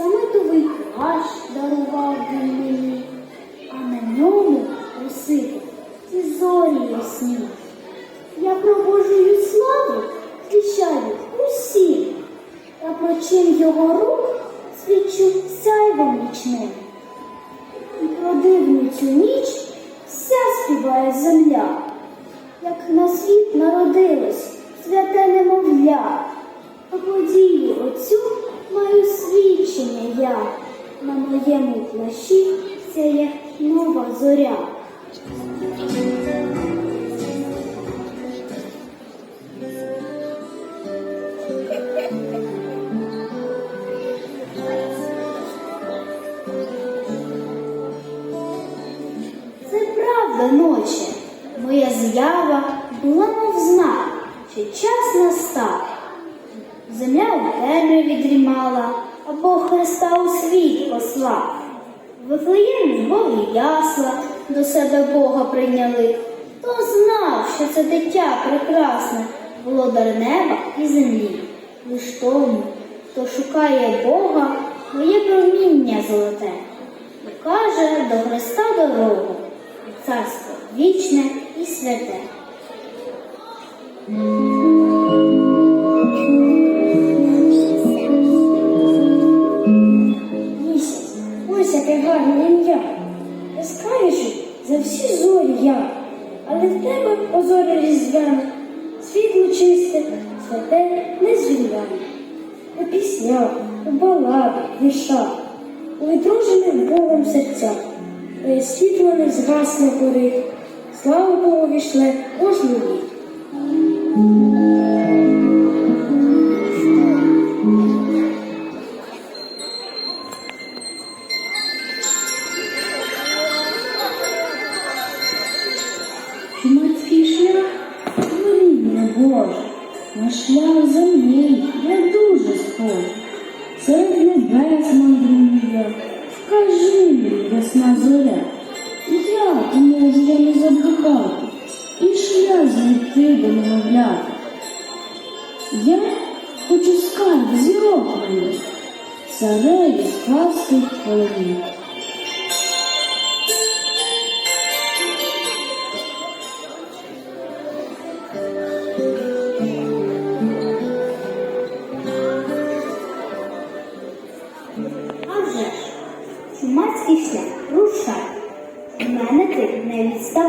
Самитовий плащ дарував він мені, а на ньому усипав ті зорі ясні. Я про Божою славу звіщаю усім, та про чин його рук свідчу сяйвом нічним. І про дивну цю ніч вся співає земля, як на світ народилось святе немовля. По події оцю маю свідчення я, на моєму плащі сяє нова зоря. Це ноче. Моя з'ява була мов знак, що час настав. Земля у темряві дрімала, а Бог Христа у світ послав. Вифлеєм Боги ясла до себе Бога прийняли. Хто знав, що це дитя прекрасне, володар неба і землі. Лиш тому, хто шукає Бога, моє проміння золоте, покаже до Христа дорогу, і царство вічне і святе. Я, але в тебе позори різдвяне, світло чисте, святе не незвільняне. У піснях, у баладах, віршах, у відружених Богом серцях, твоє світло не згасне горить, слава Богу вішле кожну ніч. Боже, на шлях землі я дуже схожий. Серед небес мандрую я, скажи мені, ясна зоря, як можу я не заблукати і шлях знайти до немовляти? Я хочу скарб зірок мені, цареві сказки голові. А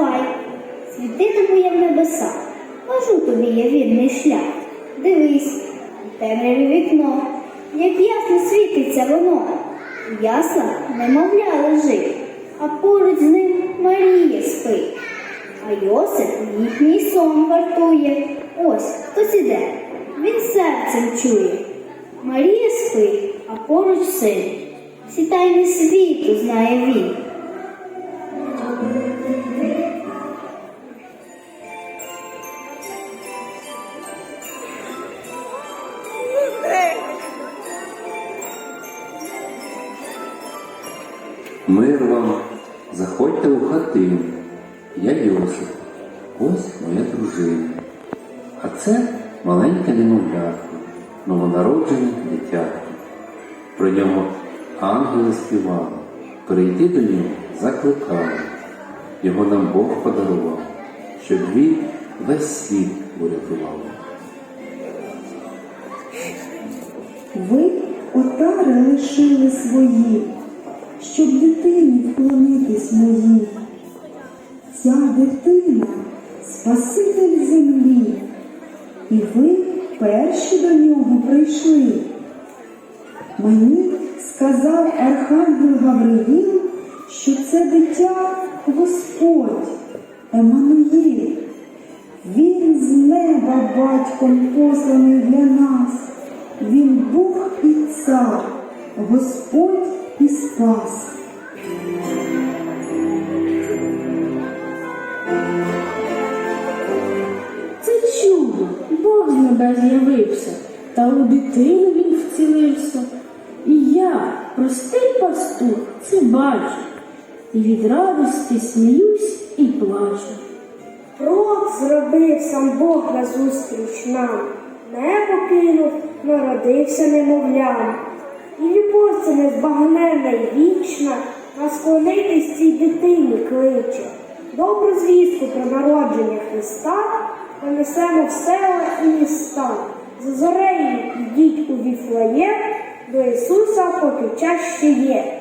не відставай. Світитиму я в небеса, кажу тобі я вірний шлях. Дивись, темряві вікно, як ясно світиться воно. Яслах немовля лежить, а поруч з ним Марія спить. А Йосип їхній сон вартує. Ось хтось іде, він серцем чує. Марія спить, а поруч син. Всі світу знає він. Мир вам, заходьте у хатину. Я Йосип, ось моя дружина. А це маленьке немовлятко, новонароджене дитятко. Про нього ангели співали, прийти до нього закликали. Його нам Бог подарував, щоб він весь світ урятував. Ви отари лишили свої, щоб дитині вклонитись моїй. Ця дитина Спаситель землі, і ви перші до нього прийшли. Мені сказав Архангел Гавриїл, що це дитя Господь, Еммануїл. Він з неба батьком посланий для нас. Він Бог і цар, Господь і спас. Бог з'явився, та у дитину він вцілився. І я, простий пастух, це бачу, і від радості сміюсь і плачу. Крок зробив сам Бог назустріч нам, небо кинув, народився немовлям. І любов це незбагненна й вічна, нас склонитись цій дитині кличе. Добру звістку про народження Христа понесемо в села. За зорею йдіть у Віфлеєм, до Ісуса поки час ще є.